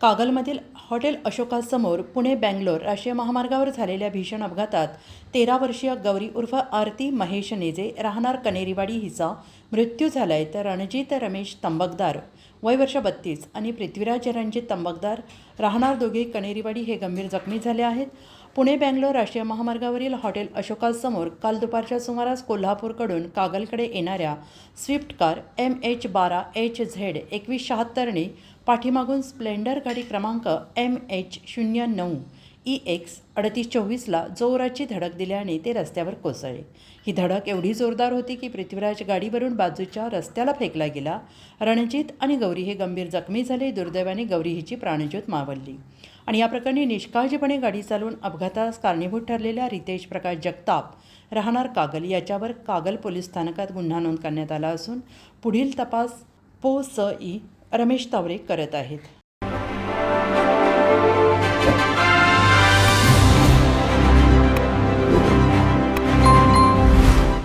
कागलमधील hotel अशोकासमोर पुणे बँगलोर राष्ट्रीय महामार्गावर झालेल्या भीषण अपघातात तेरा वर्षीय गौरी उर्फ आरती महेश नेजे राहणार कनेरीवाडी हिचा मृत्यू झालाय तर रणजित रमेश तंबकदार वय वर्ष बत्तीस आणि पृथ्वीराज रणजित तंबकदार राहणार दोघे कनेरीवाडी हे गंभीर जखमी झाले आहेत. पुणे बँगलोर राष्ट्रीय महामार्गावरील हॉटेल अशोकासमोर काल दुपारच्या सुमारास कोल्हापूरकडून कागलकडे येणाऱ्या स्विफ्ट कार एम एच बारा एच झेड एकवीस शहात्तरने पाठीमागून स्प्लेंडर गाडी क्रमांक एम एच शून्य नऊ ई एक्स अडतीस चोवीसला जोराची धडक दिल्याने ते रस्त्यावर कोसळले. ही धडक एवढी जोरदार होती की पृथ्वीराज गाडीवरून बाजूच्या रस्त्याला फेकला गेला. रणजित आणि गौरी हे गंभीर जखमी झाले. दुर्दैवाने गौरी हिची प्राणज्योत मावळली. आणि या प्रकरणी निष्काळजीपणे गाडी चालवून अपघातास कारणीभूत ठरलेल्या रितेश प्रकाश जगताप राहणार कागल याच्यावर कागल पोलीस स्थानकात गुन्हा नोंद करण्यात आला असून पुढील तपास पो स ई रमेश तावरे करत आहेत.